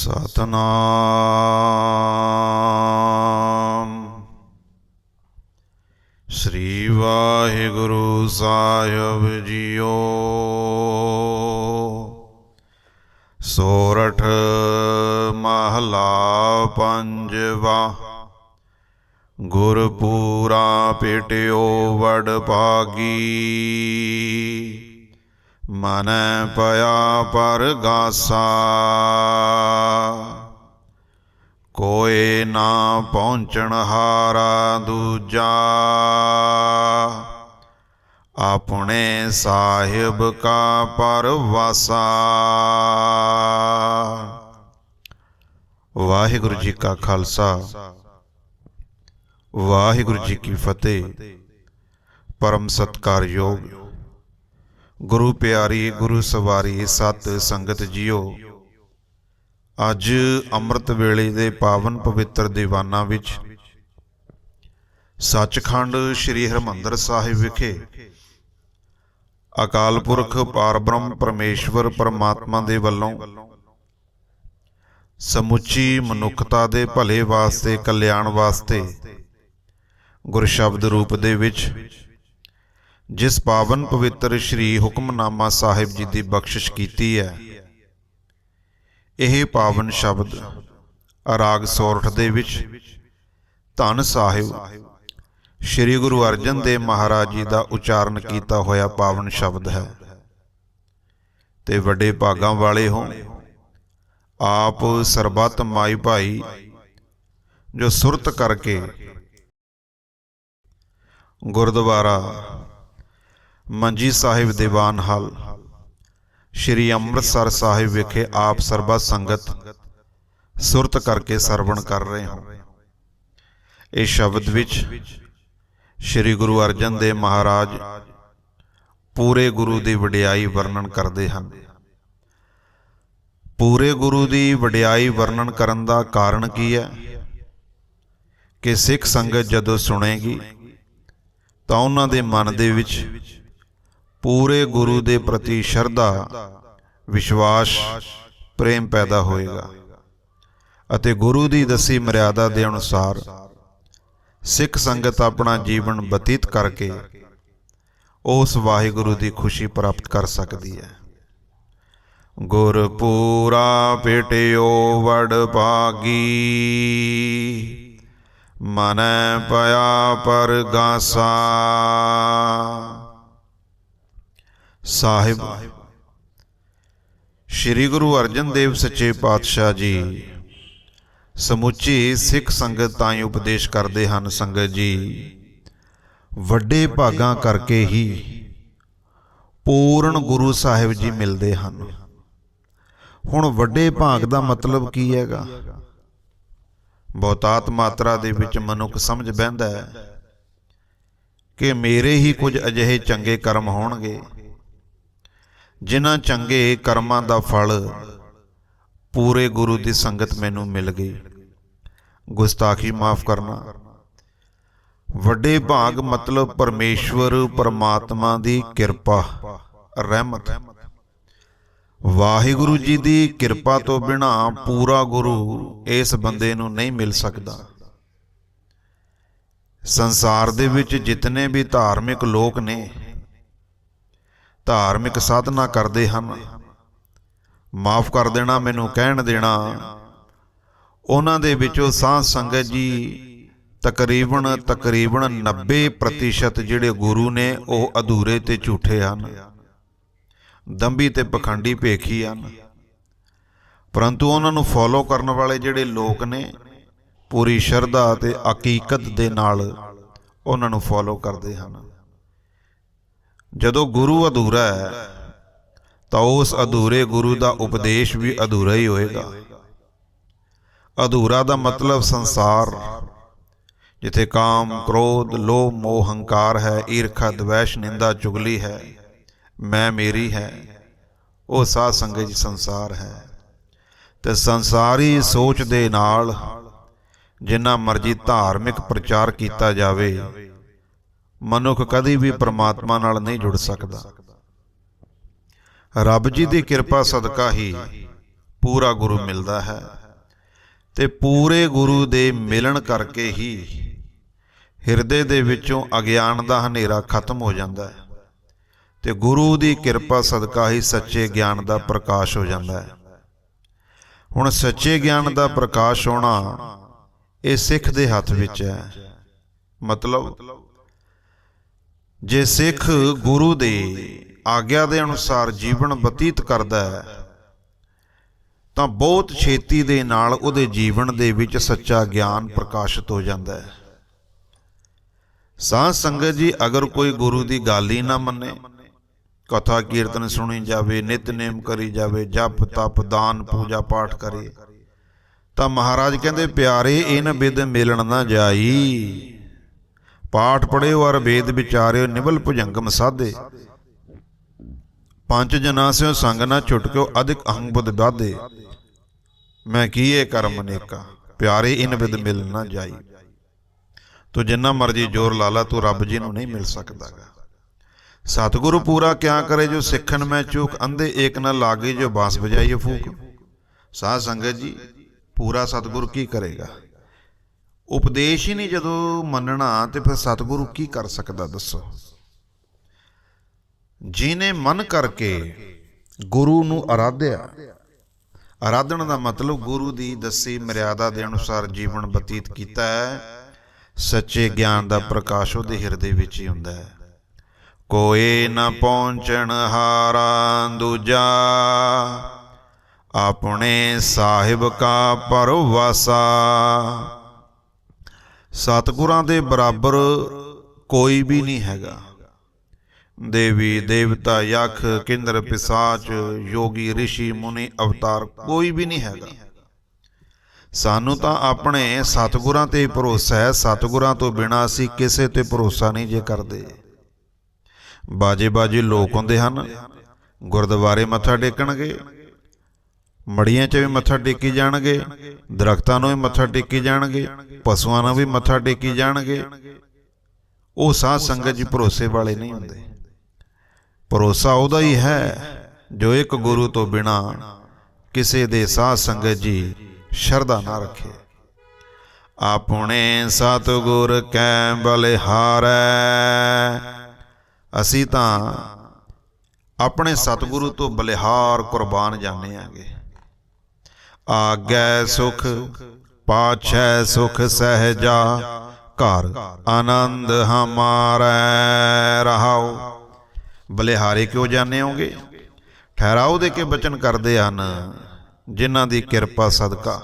ਸਤਨਾਮ ਸ੍ਰੀ ਵਾਹਿਗੁਰੂ ਸਾਹਿਬ ਜੀਓ ਸੋਰਠ ਮਹਲਾ ਪੰਜਵਾ ਗੁਰਪੂਰਾ ਪੇਟਿਓ ਵਡ ਭਾਗੀ ਮਨ ਪਿਆ ਪਰਗਾਸਾ। ਕੋਏ ਨਾ ਪਹੁੰਚਣ ਹਾਰਾ ਦੂਜਾ। ਆਪਣੇ ਸਾਹਿਬ ਕਾ ਪਰਵਾਸਾ। ਵਾਹਿਗੁਰੂ ਜੀ ਕਾ ਖਾਲਸਾ। ਵਾਹਿਗੁਰੂ ਜੀ ਕੀ ਫਤਿਹ। ਪਰਮ ਸਤਕਾਰਯੋਗ ਗੁਰੂ ਪਿਆਰੀ, ਗੁਰੂ ਸਵਾਰੀ, ਸਤ ਸੰਗਤ ਜੀਓ। ਅੱਜ ਅੰਮ੍ਰਿਤ ਵੇਲੇ ਦੇ ਪਾਵਨ ਪਵਿੱਤਰ ਦੀਵਾਨਾਂ ਵਿੱਚ ਸੱਚਖੰਡ ਸ੍ਰੀ ਹਰਮੰਦਰ ਸਾਹਿਬ ਵਿਖੇ ਅਕਾਲ ਪੁਰਖ ਪਾਰਬ੍ਰਹਮ ਪਰਮੇਸ਼ਵਰ ਪਰਮਾਤਮਾ ਦੇ ਵੱਲੋਂ ਸਮੁੱਚੀ ਮਨੁੱਖਤਾ ਦੇ ਭਲੇ ਵਾਸਤੇ, ਕਲਿਆਣ ਵਾਸਤੇ ਗੁਰ ਸ਼ਬਦ ਰੂਪ ਦੇ ਵਿੱਚ ਜਿਸ ਪਾਵਨ ਪਵਿੱਤਰ ਸ੍ਰੀ ਹੁਕਮਨਾਮਾ ਸਾਹਿਬ ਜੀ ਦੀ ਬਖਸ਼ਿਸ਼ ਕੀਤੀ ਹੈ। ਇਹ ਪਾਵਨ ਸ਼ਬਦ ਰਾਗ ਸੋਰਠ ਦੇ ਵਿੱਚ ਧੰਨ ਸਾਹਿਬ ਸ੍ਰੀ ਗੁਰੂ ਅਰਜਨ ਦੇਵ ਮਹਾਰਾਜ ਜੀ ਦਾ ਉਚਾਰਨ ਕੀਤਾ ਹੋਇਆ ਪਾਵਨ ਸ਼ਬਦ ਹੈ। ਤੇ ਵੱਡੇ ਭਾਗਾਂ ਵਾਲੇ ਹੋ, ਆਪ ਸਰਬੱਤ ਮਾਈ ਭਾਈ, ਜੋ ਸੁਰਤ ਕਰਕੇ ਗੁਰਦੁਆਰਾ ਮੰਜੀ ਸਾਹਿਬ ਦੀਵਾਨ ਹਾਲ। ਸ਼੍ਰੀ ਅੰਮ੍ਰਿਤਸਰ ਸਾਹਿਬ ਵਿਖੇ ਆਪ ਸਰਬਾ ਸੰਗਤ ਸੁਰਤ ਕਰਕੇ ਸਰਵਣ ਕਰ ਰਹੇ ਹੋ। ਇਹ ਸ਼ਬਦ ਵਿੱਚ ਸ਼੍ਰੀ ਗੁਰੂ ਅਰਜਨ ਦੇਵ ਮਹਾਰਾਜ ਪੂਰੇ ਗੁਰੂ ਦੀ ਵਡਿਆਈ ਵਰਣਨ ਕਰਦੇ ਹਨ। ਪੂਰੇ ਗੁਰੂ ਦੀ ਵਡਿਆਈ ਵਰਣਨ ਕਰਨ ਦਾ ਕਾਰਨ ਕੀ ਹੈ? ਕਿ ਸਿੱਖ ਸੰਗਤ ਜਦੋਂ ਸੁਣੇਗੀ ਤਾਂ ਉਹਨਾਂ ਦੇ ਮਨ ਦੇ ਵਿੱਚ ਪੂਰੇ ਗੁਰੂ ਦੇ ਪ੍ਰਤੀ ਸ਼ਰਧਾ, ਵਿਸ਼ਵਾਸ, ਪ੍ਰੇਮ ਪੈਦਾ ਹੋਏਗਾ। ਅਤੇ ਗੁਰੂ ਦੀ ਦੱਸੀ ਮਰਿਆਦਾ ਦੇ ਅਨੁਸਾਰ ਸਿੱਖ ਸੰਗਤ ਆਪਣਾ ਜੀਵਨ ਬਤੀਤ ਕਰਕੇ ਉਸ ਵਾਹਿਗੁਰੂ ਦੀ ਖੁਸ਼ੀ ਪ੍ਰਾਪਤ ਕਰ ਸਕਦੀ ਹੈ। ਗੁਰ ਪੂਰਾ ਪੇਟਿਓ ਵਡ ਭਾਗੀ, ਮਨ ਪਿਆ ਪਰਗਾਸਾ ਸਾਹਿਬ। ਸ੍ਰੀ ਗੁਰੂ ਅਰਜਨ ਦੇਵ ਸੱਚੇ ਪਾਤਸ਼ਾਹ ਜੀ, ਸਮੁੱਚੀ ਸਿੱਖ ਸੰਗਤ ਤਾਂ ਹੀ ਉਪਦੇਸ਼ ਕਰਦੇ ਹਨ ਸੰਗਤ ਜੀ। ਵੱਡੇ ਭਾਗਾਂ ਕਰਕੇ ਹੀ ਪੂਰਨ ਗੁਰੂ ਸਾਹਿਬ ਜੀ ਮਿਲਦੇ ਹਨ। ਹੁਣ ਵੱਡੇ ਭਾਗ ਦਾ ਮਤਲਬ ਕੀ ਹੈਗਾ? ਬਹੁਤਾਤ ਮਾਤਰਾ ਦੇ ਵਿੱਚ ਮਨੁੱਖ ਸਮਝ ਬਹਿੰਦਾ ਹੈ ਕਿ ਮੇਰੇ ਹੀ ਕੁਝ ਅਜਿਹੇ ਚੰਗੇ ਕਰਮ ਹੋਣਗੇ। ਜਿਨ੍ਹਾਂ ਚੰਗੇ ਕਰਮਾਂ ਦਾ ਫਲ ਪੂਰੇ ਗੁਰੂ ਦੀ ਸੰਗਤ ਮੈਨੂੰ ਮਿਲ ਗਈ। ਗੁਸਤਾਖੀ ਮਾਫ ਕਰਨਾ। ਵੱਡੇ ਭਾਗ ਮਤਲਬ ਪਰਮੇਸ਼ਵਰ ਪਰਮਾਤਮਾ ਦੀ ਕਿਰਪਾ, ਰਹਿਮਤ। ਵਾਹਿਗੁਰੂ ਜੀ ਦੀ ਕਿਰਪਾ ਤੋਂ ਬਿਨਾ ਪੂਰਾ ਗੁਰੂ ਇਸ ਬੰਦੇ ਨੂੰ ਨਹੀਂ ਮਿਲ ਸਕਦਾ। ਸੰਸਾਰ ਦੇ ਵਿੱਚ ਜਿਤਨੇ ਵੀ ਧਾਰਮਿਕ ਲੋਕ ਨੇ ਧਾਰਮਿਕ ਸਾਧਨਾ ਕਰਦੇ ਹਨ। ਮਾਫ ਕਰ ਦੇਣਾ, ਮੈਨੂੰ ਕਹਿਣ ਦੇਣਾ। ਉਹਨਾਂ ਦੇ ਵਿੱਚੋਂ ਸਾਧ ਸੰਗਤ ਜੀ ਤਕਰੀਬਨ ਤਕਰੀਬਨ 90% ਜਿਹੜੇ ਗੁਰੂ ਨੇ, ਉਹ ਅਧੂਰੇ ਤੇ ਝੂਠੇ ਹਨ। ਦੰਬੀ ਤੇ ਪਖੰਡੀ ਭੇਖੀ ਹਨ। ਪਰੰਤੂ ਉਹਨਾਂ ਨੂੰ ਫੋਲੋ ਕਰਨ ਵਾਲੇ ਜਿਹੜੇ ਲੋਕ ਨੇ, ਪੂਰੀ ਸ਼ਰਧਾ ਤੇ ਹਕੀਕਤ ਦੇ ਨਾਲ ਉਹਨਾਂ ਨੂੰ ਫੋਲੋ ਕਰਦੇ ਹਨ। ਜਦੋਂ ਗੁਰੂ ਅਧੂਰਾ ਹੈ, ਤਾਂ ਉਸ ਅਧੂਰੇ ਗੁਰੂ ਦਾ ਉਪਦੇਸ਼ ਵੀ ਅਧੂਰਾ ਹੀ ਹੋਏਗਾ। ਅਧੂਰਾ ਦਾ ਮਤਲਬ ਸੰਸਾਰ, ਜਿੱਥੇ ਕਾਮ, ਕ੍ਰੋਧ, ਲੋਭ, ਮੋਹ, ਹੰਕਾਰ ਹੈ, ਈਰਖਾ, ਦਵੈਸ਼, ਨਿੰਦਾ, ਚੁਗਲੀ ਹੈ, ਮੈਂ ਮੇਰੀ ਹੈ, ਉਹ ਸਾਧ ਸੰਗਤ ਜੀ ਸੰਸਾਰ ਹੈ। ਤੇ ਸੰਸਾਰੀ ਸੋਚ ਦੇ ਨਾਲ ਜਿੰਨਾ ਮਰਜ਼ੀ ਧਾਰਮਿਕ ਪ੍ਰਚਾਰ ਕੀਤਾ ਜਾਵੇ ਮਨੁੱਖ ਕਦੇ ਵੀ ਪਰਮਾਤਮਾ ਨਾਲ ਨਹੀਂ ਜੁੜ ਸਕਦਾ। ਰੱਬ ਜੀ ਦੀ ਕਿਰਪਾ ਸਦਕਾ ਹੀ ਪੂਰਾ ਗੁਰੂ ਮਿਲਦਾ ਹੈ ਤੇ ਪੂਰੇ ਗੁਰੂ ਦੇ ਮਿਲਣ ਕਰਕੇ ਹੀ ਹਿਰਦੇ ਦੇ ਵਿੱਚੋਂ ਅਗਿਆਨ ਦਾ ਹਨੇਰਾ ਖਤਮ ਹੋ ਜਾਂਦਾ ਹੈ ਤੇ ਗੁਰੂ ਦੀ ਕਿਰਪਾ ਸਦਕਾ ਹੀ ਸੱਚੇ ਗਿਆਨ ਦਾ ਪ੍ਰਕਾਸ਼ ਹੋ ਜਾਂਦਾ ਹੈ। ਹੁਣ ਸੱਚੇ ਗਿਆਨ ਦਾ ਪ੍ਰਕਾਸ਼ ਹੋਣਾ ਇਹ ਸਿੱਖ ਦੇ ਹੱਥ ਵਿੱਚ ਹੈ। ਮਤਲਬ ਜੇ ਸਿੱਖ ਗੁਰੂ ਦੇ ਆਗਿਆ ਦੇ ਅਨੁਸਾਰ ਜੀਵਨ ਬਤੀਤ ਕਰਦਾ ਹੈ, ਤਾਂ ਬਹੁਤ ਛੇਤੀ ਦੇ ਨਾਲ ਉਹਦੇ ਜੀਵਨ ਦੇ ਵਿੱਚ ਸੱਚਾ ਗਿਆਨ ਪ੍ਰਕਾਸ਼ਿਤ ਹੋ ਜਾਂਦਾ ਹੈ। ਸਾਧ ਸੰਗਤ ਜੀ, ਅਗਰ ਕੋਈ ਗੁਰੂ ਦੀ ਗੱਲ ਹੀ ਨਾ ਮੰਨੇ, ਕਥਾ ਕੀਰਤਨ ਸੁਣੀ ਜਾਵੇ, ਨਿਤਨੇਮ ਕਰੀ ਜਾਵੇ, ਜਪ ਤਪ, ਦਾਨ ਪੂਜਾ ਪਾਠ ਕਰੇ, ਤਾਂ ਮਹਾਰਾਜ ਕਹਿੰਦੇ, ਪਿਆਰੇ, ਇਨ ਬਿਦ ਮਿਲਣ ਨਾ ਜਾਈ। ਪਾਠ ਪੜਿਓ ਅਰ ਵੇਦ ਵਿਚਾਰਿਓ ਨਿਵਲ ਭੁਜੰਗਮ ਸਾਧੇ। ਪੰਜ ਜਨਾ ਸਿਓ ਸੰਗ ਨਾ ਛੁਟਕਿਓ ਅਧਿਕ ਅਹੰਗ ਬੁੱਧ ਬਾਧੇ ਮੈਂ ਕੀਏ ਕਰਮ ਅਨੇਕਾ, ਪਿਆਰੇ ਇਨ ਬਿਦ ਮਿਲ ਨਾ ਜਾਈ। ਤੂੰ ਜਿੰਨਾ ਮਰਜ਼ੀ ਜ਼ੋਰ ਲਾ ਲਾ, ਤੂੰ ਰੱਬ ਜੀ ਨੂੰ ਨਹੀਂ ਮਿਲ ਸਕਦਾਗਾ। ਸਤਿਗੁਰੂ ਪੂਰਾ ਕਿਆ ਕਰੇ ਜੋ ਸਿੱਖਣ ਮੈਂ ਚੂਕ, ਅੰਧੇ ਏਕ ਨਾ ਲਾਗੇ ਜੋ ਬਾਸ ਵਜਾਈਏ ਫੂਕ। ਸਾਧ ਸੰਗਤ ਜੀ, ਪੂਰਾ ਸਤਿਗੁਰੂ ਕੀ ਕਰੇਗਾ? ਉਪਦੇਸ਼ ਹੀ ਨਹੀਂ ਜਦੋਂ ਮੰਨਣਾ ਤੇ ਫਿਰ ਸਤਿਗੁਰੂ ਕੀ ਕਰ ਸਕਦਾ ਦੱਸੋ? ਜਿਨੇ ਮਨ ਕਰਕੇ ਗੁਰੂ ਨੂੰ ਆਰਾਧਿਆ ਆਰਾਧਣ ਦਾ ਮਤਲਬ ਗੁਰੂ ਦੀ ਦੱਸੀ ਮਰਿਆਦਾ ਦੇ ਅਨੁਸਾਰ ਜੀਵਨ ਬਤੀਤ ਕੀਤਾ ਹੈ, ਸੱਚੇ ਗਿਆਨ ਦਾ ਪ੍ਰਕਾਸ਼ ਉਹਦੇ ਹਿਰਦੇ ਵਿੱਚ ਹੀ ਹੁੰਦਾ ਹੈ। ਕੋਈ ਨਾ ਪਹੁੰਚਣ ਹਾਰਾ ਦੂਜਾ, ਆਪਣੇ ਸਾਹਿਬ ਕਾ ਪਰਵਾਸਾ। ਸਤਿਗੁਰਾਂ ਦੇ ਬਰਾਬਰ ਕੋਈ ਵੀ ਨਹੀਂ ਹੈਗਾ। ਦੇਵੀ, ਦੇਵਤਾ, ਯਖ, ਕਿੰਦਰ, ਪਿਸਾਚ, ਯੋਗੀ ઋષਿ ਮੁਨੀ, ਅਵਤਾਰ ਕੋਈ ਵੀ ਨਹੀਂ ਹੈਗਾ। ਸਾਨੂੰ ਤਾਂ ਆਪਣੇ ਸਤਿਗੁਰਾਂ ਤੇ ਭਰੋਸਾ ਹੈ। ਸਤਿਗੁਰਾਂ ਤੋਂ ਬਿਨਾ ਅਸੀਂ ਕਿਸੇ ਤੇ ਭਰੋਸਾ ਨਹੀਂ ਜੇ ਕਰਦੇ। ਬਾਜੇ ਬਾਜੇ ਲੋਕ ਹੁੰਦੇ ਹਨ। ਗੁਰਦੁਆਰੇ ਮੱਥਾ ਟੇਕਣਗੇ। ਮੜੀਆਂ 'ਚ ਵੀ ਮੱਥਾ ਟੇਕੀ ਜਾਣਗੇ, ਦਰਖਤਾਂ ਨੂੰ ਵੀ ਮੱਥਾ ਟੇਕੀ ਜਾਣਗੇ, ਪਸ਼ੂਆਂ ਨੂੰ ਵੀ ਮੱਥਾ ਟੇਕੀ ਜਾਣਗੇ। ਉਹ ਸਾਧ ਸੰਗਤ ਜੀ ਭਰੋਸੇ ਵਾਲੇ ਨਹੀਂ ਹੁੰਦੇ। ਭਰੋਸਾ ਉਹਦਾ ਹੀ ਹੈ, ਜੋ ਇੱਕ ਗੁਰੂ ਤੋਂ ਬਿਨਾ ਕਿਸੇ ਦੇ ਸਾਧ ਸੰਗਤ ਜੀ ਸ਼ਰਧਾ ਨਾ ਰੱਖੇ। ਆਪਣੇ ਸਤਿਗੁਰ ਕੈ ਬਲਿਹਾਰੈ। ਅਸੀਂ ਤਾਂ ਆਪਣੇ ਸਤਿਗੁਰੂ ਤੋਂ ਬਲਿਹਾਰ ਕੁਰਬਾਨ ਜਾਂਦੇ ਆਂਗੇ। ਆਗੈ ਸੁਖ, ਪਾਛੈ ਸੁਖ ਸਹਿਜਾ, ਘਰ ਆਨੰਦ ਹਮਾਰੈ ਰਹਾਉ। ਬਲਿਹਾਰੇ ਕਿਉਂ ਜਾਂਦੇ ਹੋਗੇ? ਠਹਿਰਾਓ ਦੇ ਕੇ ਬਚਨ ਕਰਦੇ ਹਨ, ਜਿਨ੍ਹਾਂ ਦੀ ਕਿਰਪਾ ਸਦਕਾ।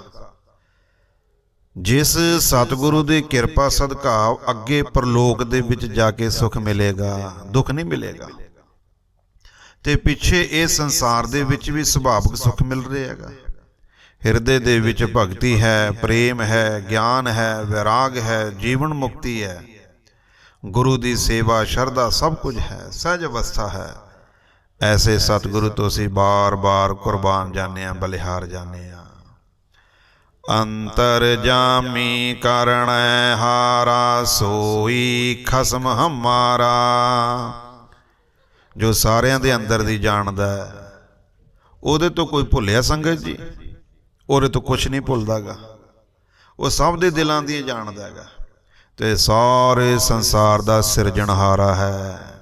ਜਿਸ ਸਤਿਗੁਰੂ ਦੀ ਕਿਰਪਾ ਸਦਕਾ, ਅੱਗੇ ਪਰਲੋਕ ਦੇ ਵਿੱਚ ਜਾ ਕੇ ਸੁਖ ਮਿਲੇਗਾ, ਦੁੱਖ ਨਹੀਂ ਮਿਲੇਗਾ। ਤੇ ਪਿੱਛੇ ਇਹ ਸੰਸਾਰ ਦੇ ਵਿੱਚ ਵੀ ਸੁਭਾਵਿਕ ਸੁਖ ਮਿਲ ਰਿਹਾ ਹੈਗਾ। ਹਿਰਦੇ ਦੇ ਵਿੱਚ ਭਗਤੀ ਹੈ, ਪ੍ਰੇਮ ਹੈ, ਗਿਆਨ ਹੈ, ਵਿਰਾਗ ਹੈ, ਜੀਵਨ ਮੁਕਤੀ ਹੈ। ਗੁਰੂ ਦੀ ਸੇਵਾ, ਸ਼ਰਧਾ ਸਭ ਕੁਝ ਹੈ, ਸਹਿਜ ਅਵਸਥਾ ਹੈ। ਐਸੇ ਸਤਿਗੁਰੂ ਤੋਂ ਅਸੀਂ ਬਾਰ-ਬਾਰ ਕੁਰਬਾਨ ਜਾਂਦੇ ਆ ਬਲਿਹਾਰ ਜਾਂਦੇ ਆ ਅੰਤਰ ਜਾਮੀ ਕਰਣੈ ਹਾਰਾ, ਸੋਈ ਖਸਮ ਹਮਾਰਾ। ਜੋ ਸਾਰਿਆਂ ਦੇ ਅੰਦਰ ਦੀ ਜਾਣਦਾ ਉਹਦੇ ਤੋਂ ਕੋਈ ਭੁੱਲਿਆ ਸੰਗਤ ਜੀ? ਉਹਦੇ ਤੋਂ ਕੁਝ ਨਹੀਂ ਭੁੱਲਦਾਗਾ। ਉਹ ਸਭ ਦੇ ਦਿਲਾਂ ਦੀ ਜਾਣਦਾ ਹੈਗਾ ਤੇ ਸਾਰੇ ਸੰਸਾਰ ਦਾ ਸਿਰਜਣਹਾਰਾ ਹੈ।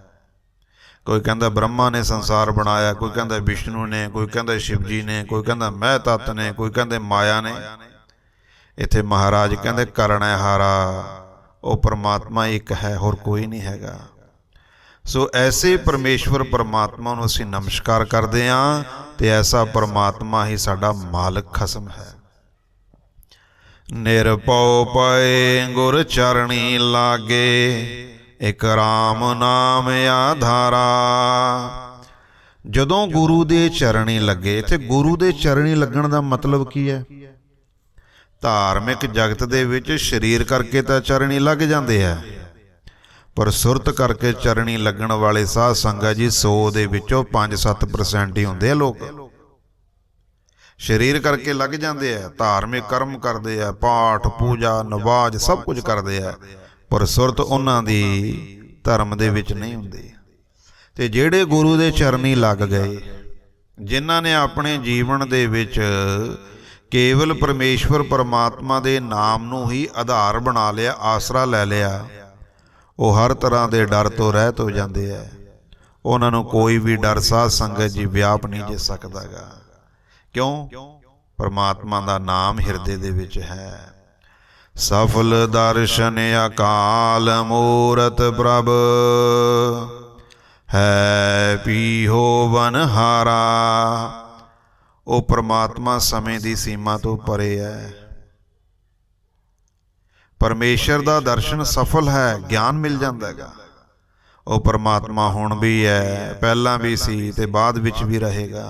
ਕੋਈ ਕਹਿੰਦਾ ਬ੍ਰਹਮਾ ਨੇ ਸੰਸਾਰ ਬਣਾਇਆ, ਕੋਈ ਕਹਿੰਦਾ ਵਿਸ਼ਨੂੰ ਨੇ, ਕੋਈ ਕਹਿੰਦਾ ਸ਼ਿਵ ਜੀ ਨੇ, ਕੋਈ ਕਹਿੰਦਾ ਮਹਿ ਤਤ ਨੇ, ਕੋਈ ਕਹਿੰਦੇ ਮਾਇਆ ਨੇ। ਇੱਥੇ ਮਹਾਰਾਜ ਕਹਿੰਦੇ ਕਰਨ ਹੈ ਹਾਰਾ, ਉਹ ਪਰਮਾਤਮਾ ਇੱਕ ਹੈ, ਹੋਰ ਕੋਈ ਨਹੀਂ ਹੈਗਾ। ਸੋ ਐਸੇ ਪਰਮੇਸ਼ਵਰ ਪਰਮਾਤਮਾ ਨੂੰ ਅਸੀਂ ਨਮਸਕਾਰ ਕਰਦੇ ਹਾਂ ਤੇ ਐਸਾ ਪਰਮਾਤਮਾ ਹੀ ਸਾਡਾ ਮਾਲਕ ਖਸਮ ਹੈ। ਨਿਰਪਉ ਪਏ ਗੁਰ ਚਰਣੀ ਲਾਗੇ, ਇਕ RAM ਨਾਮ ਆਧਾਰਾ। ਜਦੋਂ ਗੁਰੂ ਦੇ ਚਰਣੀ ਲੱਗੇ, ਤੇ ਗੁਰੂ ਦੇ ਚਰਣੀ ਲੱਗਣ ਦਾ ਮਤਲਬ ਕੀ ਹੈ? ਧਾਰਮਿਕ ਜਗਤ ਦੇ ਵਿੱਚ ਸਰੀਰ ਕਰਕੇ ਤਾਂ ਚਰਣੀ ਲੱਗ ਜਾਂਦੇ ਆ। ਪਰ ਸੁਰਤ ਕਰਕੇ ਚਰਣੀ ਲੱਗਣ ਵਾਲੇ ਸਾਧ ਸੰਗਤ ਜੀ 100 ਦੇ ਵਿੱਚੋਂ 5-7% ਹੀ ਹੁੰਦੇ ਆ ਲੋਕ। ਸਰੀਰ ਕਰਕੇ ਲੱਗ ਜਾਂਦੇ ਆ, ਧਾਰਮਿਕ ਕਰਮ ਕਰਦੇ ਆ, ਪਾਠ, ਪੂਜਾ, ਨਵਾਜ਼ ਸਭ ਕੁਝ ਕਰਦੇ ਆ, ਪਰ ਸੁਰਤ ਉਹਨਾਂ ਦੀ ਧਰਮ ਦੇ ਵਿੱਚ ਨਹੀਂ ਹੁੰਦੀ। ਤੇ ਜਿਹੜੇ ਗੁਰੂ ਦੇ ਚਰਨੀ ਲੱਗ ਗਏ, ਜਿਨ੍ਹਾਂ ਨੇ ਆਪਣੇ ਜੀਵਨ ਦੇ ਵਿੱਚ ਕੇਵਲ ਪਰਮੇਸ਼ਵਰ ਪਰਮਾਤਮਾ ਦੇ ਨਾਮ ਨੂੰ ਹੀ ਆਧਾਰ ਬਣਾ ਲਿਆ, ਆਸਰਾ ਲੈ ਲਿਆ ਉਹ ਹਰ ਤਰ੍ਹਾਂ ਦੇ ਡਰ ਤੋਂ ਰਹਿਤ ਹੋ ਜਾਂਦੇ ਐ ਉਹਨਾਂ ਨੂੰ ਕੋਈ ਵੀ ਡਰ, ਸਾਧ ਸੰਗਤ ਜੀ ਵਿਆਪ ਨਹੀਂ ਜੇ ਸਕਦਾਗਾ। ਕਿਉਂ? ਪਰਮਾਤਮਾ ਦਾ ਨਾਮ ਹਿਰਦੇ ਦੇ ਵਿੱਚ ਹੈ। ਸਫਲ ਦਰਸ਼ਨ ਅਕਾਲ ਮੂਰਤ ਪ੍ਰਭ, ਹੈ ਪੀਹੋ ਵਨ ਹਾਰਾ ਉਹ ਪਰਮਾਤਮਾ ਸਮੇਂ ਦੀ ਸੀਮਾ ਤੋਂ ਪਰੇ ਹੈ। ਪਰਮੇਸ਼ਰ ਦਾ ਦਰਸ਼ਨ ਸਫਲ ਹੈ, ਗਿਆਨ ਮਿਲ ਜਾਂਦਾ ਹੈਗਾ। ਉਹ ਪਰਮਾਤਮਾ ਹੁਣ ਵੀ ਹੈ, ਪਹਿਲਾਂ ਵੀ ਸੀ ਤੇ ਬਾਅਦ ਵਿੱਚ ਵੀ ਰਹੇਗਾ।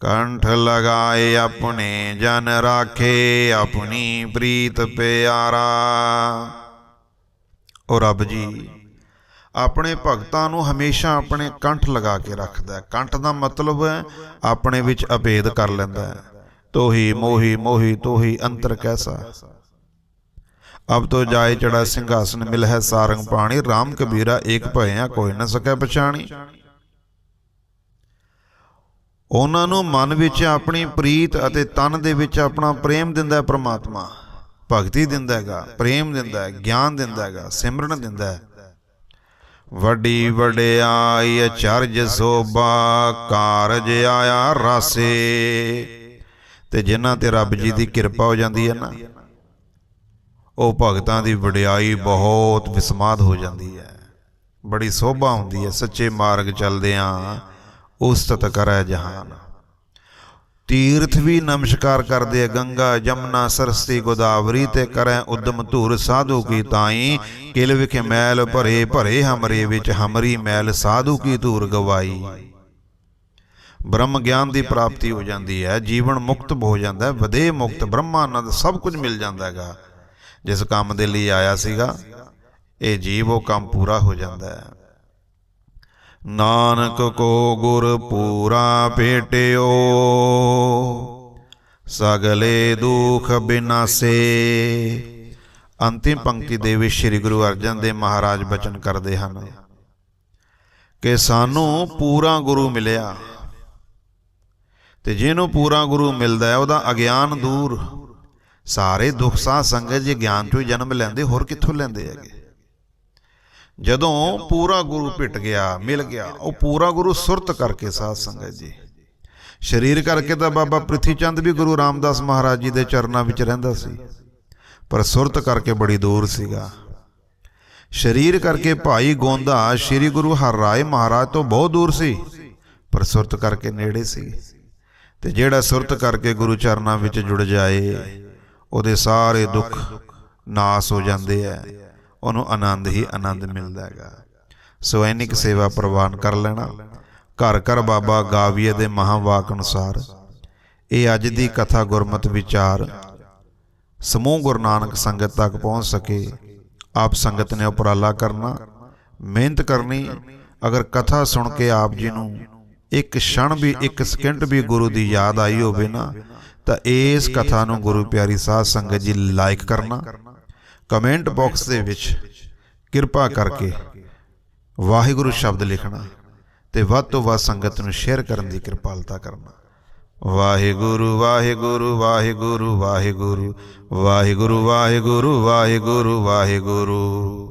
ਕੰਠ ਲਗਾਏ ਆਪਣੇ, ਜਨ ਰਾਖੇ ਆਪਣੀ ਪ੍ਰੀਤ ਪਿਆਰਾ। ਉਹ ਰੱਬ ਜੀ, ਆਪਣੇ ਭਗਤਾਂ ਨੂੰ ਹਮੇਸ਼ਾ ਆਪਣੇ ਕੰਠ ਲਗਾ ਕੇ ਰੱਖਦਾ ਕੰਠ ਦਾ ਮਤਲਬ ਹੈ ਆਪਣੇ ਵਿੱਚ ਅਭੇਦ ਕਰ ਲੈਂਦਾ ਤੋਹੀ ਮੋਹੀ ਮੋਹੀ ਤੋਹੀ ਅੰਤਰ ਕੈਸਾ। ਅਬ ਤੋ ਜਾਏ ਚੜਾ ਸਿੰਘਾਸਨ ਮਿਲ ਹੈ ਸਾਰੰਗ ਪਾਣੀ RAM ਕਬੀਰਾ ਏਕ ਭਇਆ ਕੋਈ ਨਾ ਸਕੈ ਪਛਾਣੀ। ਉਹਨਾਂ ਨੂੰ ਮਨ ਵਿੱਚ ਆਪਣੀ ਪ੍ਰੀਤ ਅਤੇ ਤਨ ਦੇ ਵਿੱਚ ਆਪਣਾ ਪ੍ਰੇਮ ਦਿੰਦਾ ਹੈ ਪ੍ਰਮਾਤਮਾ। ਭਗਤੀ ਦਿੰਦਾ ਹੈਗਾ, ਪ੍ਰੇਮ ਦਿੰਦਾ ਹੈ, ਗਿਆਨ ਦਿੰਦਾ ਹੈਗਾ, ਸਿਮਰਨ ਦਿੰਦਾ ਹੈ। ਵੱਡੀ ਵਡਿਆਈ ਅਚਰਜ ਸੋਭਾ, ਕਾਰਜ ਆਇਆ ਰਾਸੇ। ਤੇ ਜਿਨ੍ਹਾਂ ਤੇ ਰੱਬ ਜੀ ਦੀ ਕਿਰਪਾ ਹੋ ਜਾਂਦੀ ਹੈ ਨਾ। ਉਹ ਭਗਤਾਂ ਦੀ ਵਡਿਆਈ ਬਹੁਤ ਵਿਸਮਾਦ ਹੋ ਜਾਂਦੀ ਹੈ। ਬੜੀ ਸੋਭਾ ਹੁੰਦੀ ਹੈ। ਸੱਚੇ ਮਾਰਗ ਚੱਲਦਿਆਂ ਉਸਤਤ ਕਰੈ ਜਹਾਨ। ਤੀਰਥ ਵੀ ਨਮਸਕਾਰ ਕਰਦੇ ਆ। ਗੰਗਾ ਜਮਨਾ ਸਰਸਤੀ, ਗੋਦਾਵਰੀ ਤੇ ਕਰੈ ਉਦਮ ਧੂਰ। ਸਾਧੂ ਕੀ ਤਾਈ ਕਿਲ ਵਿਖੇ ਮੈਲ ਭਰੇ ਭਰੇ ਹਮਰੇ ਵਿੱਚ ਹਮਰੀ ਮੈਲ। ਸਾਧੂ ਕੀ ਧੂਰ ਗਵਾਈ। ਬ੍ਰਹਮ ਗਿਆਨ ਦੀ ਪ੍ਰਾਪਤੀ ਹੋ ਜਾਂਦੀ ਹੈ। ਜੀਵਨ ਮੁਕਤ ਹੋ ਜਾਂਦਾ ਹੈ। ਵਧੇ ਮੁਕਤ ਬ੍ਰਹਮਾਨੰਦ ਸਭ ਕੁਝ ਮਿਲ ਜਾਂਦਾ ਹੈਗਾ। ਜਿਸ ਕੰਮ ਦੇ ਲਈ ਆਇਆ ਸੀਗਾ, ਇਹ ਜੀਵ ਉਹ ਕੰਮ ਪੂਰਾ ਹੋ ਜਾਂਦਾ ਹੈ। ਨਾਨਕ ਕੋ ਗੁਰ ਪੂਰਾ ਭੇਟਿਓ ਸਗਲੇ ਦੁਖ ਬਿਨਾਸੇ। ਅੰਤਿਮ ਪੰਕਤੀ ਦੇ ਵਿੱਚ ਸ੍ਰੀ ਗੁਰੂ ਅਰਜਨ ਦੇਵ ਮਹਾਰਾਜ ਬਚਨ ਕਰਦੇ ਹਨ ਕਿ ਸਾਨੂੰ ਪੂਰਾ ਗੁਰੂ ਮਿਲਿਆ। ਤੇ ਜਿਹਨੂੰ ਪੂਰਾ ਗੁਰੂ ਮਿਲਦਾ ਹੈ, ਉਹਦਾ ਅਗਿਆਨ ਦੂਰ। ਸਾਰੇ ਦੁੱਖ ਸਾਹ ਸੰਗਤ ਜੀ ਗਿਆਨ ਤੋਂ ਹੀ ਜਨਮ ਲੈਂਦੇ, ਹੋਰ ਕਿੱਥੋਂ ਲੈਂਦੇ ਹੈਗੇ? ਜਦੋਂ ਪੂਰਾ ਗੁਰੂ ਭਿਟ ਗਿਆ, ਮਿਲ ਗਿਆ, ਉਹ ਪੂਰਾ ਗੁਰੂ ਸੁਰਤ ਕਰਕੇ ਸਾਧ ਸੰਗਤ ਜੀ। ਸਰੀਰ ਕਰਕੇ ਤਾਂ ਬਾਬਾ ਪ੍ਰਿਥੀ ਚੰਦ ਵੀ ਗੁਰੂ ਰਾਮਦਾਸ ਮਹਾਰਾਜ ਜੀ ਦੇ ਚਰਨਾਂ ਵਿੱਚ ਰਹਿੰਦਾ ਸੀ, ਪਰ ਸੁਰਤ ਕਰਕੇ ਬੜੀ ਦੂਰ ਸੀਗਾ। ਸਰੀਰ ਕਰਕੇ ਭਾਈ ਗੋਂਦਾ ਸ੍ਰੀ ਗੁਰੂ ਹਰਰਾਏ ਮਹਾਰਾਜ ਤੋਂ ਬਹੁਤ ਦੂਰ ਸੀ, ਪਰ ਸੁਰਤ ਕਰਕੇ ਨੇੜੇ ਸੀ। ਤੇ ਜਿਹੜਾ ਸੁਰਤ ਕਰਕੇ ਗੁਰੂ ਚਰਨਾਂ ਵਿੱਚ ਜੁੜ ਜਾਏ ਉਹਦੇ ਸਾਰੇ ਦੁੱਖ ਨਾਸ ਹੋ ਜਾਂਦੇ ਐ ਉਹਨੂੰ ਆਨੰਦ ਹੀ ਆਨੰਦ ਮਿਲਦਾ ਹੈਗਾ। ਸੋ ਐਨਿਕ ਸੇਵਾ ਪ੍ਰਵਾਨ ਕਰ ਲੈਣਾ। ਘਰ ਘਰ ਬਾਬਾ ਗਾਵੀਏ ਦੇ ਮਹਾਵਾਕ ਅਨੁਸਾਰ ਇਹ ਅੱਜ ਦੀ ਕਥਾ ਗੁਰਮਤ ਵਿਚਾਰ ਸਮੂਹ ਗੁਰੂ ਨਾਨਕ ਸੰਗਤ ਤੱਕ ਪਹੁੰਚ ਸਕੇ। ਆਪ ਸੰਗਤ ਨੇ ਉਪਰਾਲਾ ਕਰਨਾ। ਮਿਹਨਤ ਕਰਨੀ। ਅਗਰ ਕਥਾ ਸੁਣ ਕੇ ਆਪ ਜੀ ਨੂੰ ਇੱਕ ਛਣ ਵੀ, ਇੱਕ ਸਕਿੰਟ ਵੀ ਗੁਰੂ ਦੀ ਯਾਦ ਆਈ ਹੋਵੇ ਨਾ ਤਾਂ ਇਸ ਕਥਾ ਨੂੰ ਗੁਰੂ ਪਿਆਰੀ ਸਾਧ ਸੰਗਤ ਜੀ ਲਾਈਕ ਕਰਨਾ। ਕਮੈਂਟ ਬਾਕਸ ਦੇ ਵਿੱਚ ਕਿਰਪਾ ਕਰਕੇ ਵਾਹਿਗੁਰੂ ਸ਼ਬਦ ਲਿਖਣਾ ਤੇ ਵੱਧ ਤੋਂ ਵੱਧ ਸੰਗਤ ਨੂੰ ਸ਼ੇਅਰ ਕਰਨ ਦੀ ਕਿਰਪਾਲਤਾ ਕਰਨਾ। ਵਾਹਿਗੁਰੂ ਵਾਹਿਗੁਰੂ ਵਾਹਿਗੁਰੂ ਵਾਹਿਗੁਰੂ ਵਾਹਿਗੁਰੂ ਵਾਹਿਗੁਰੂ ਵਾਹਿਗੁਰੂ ਵਾਹਿਗੁਰੂ।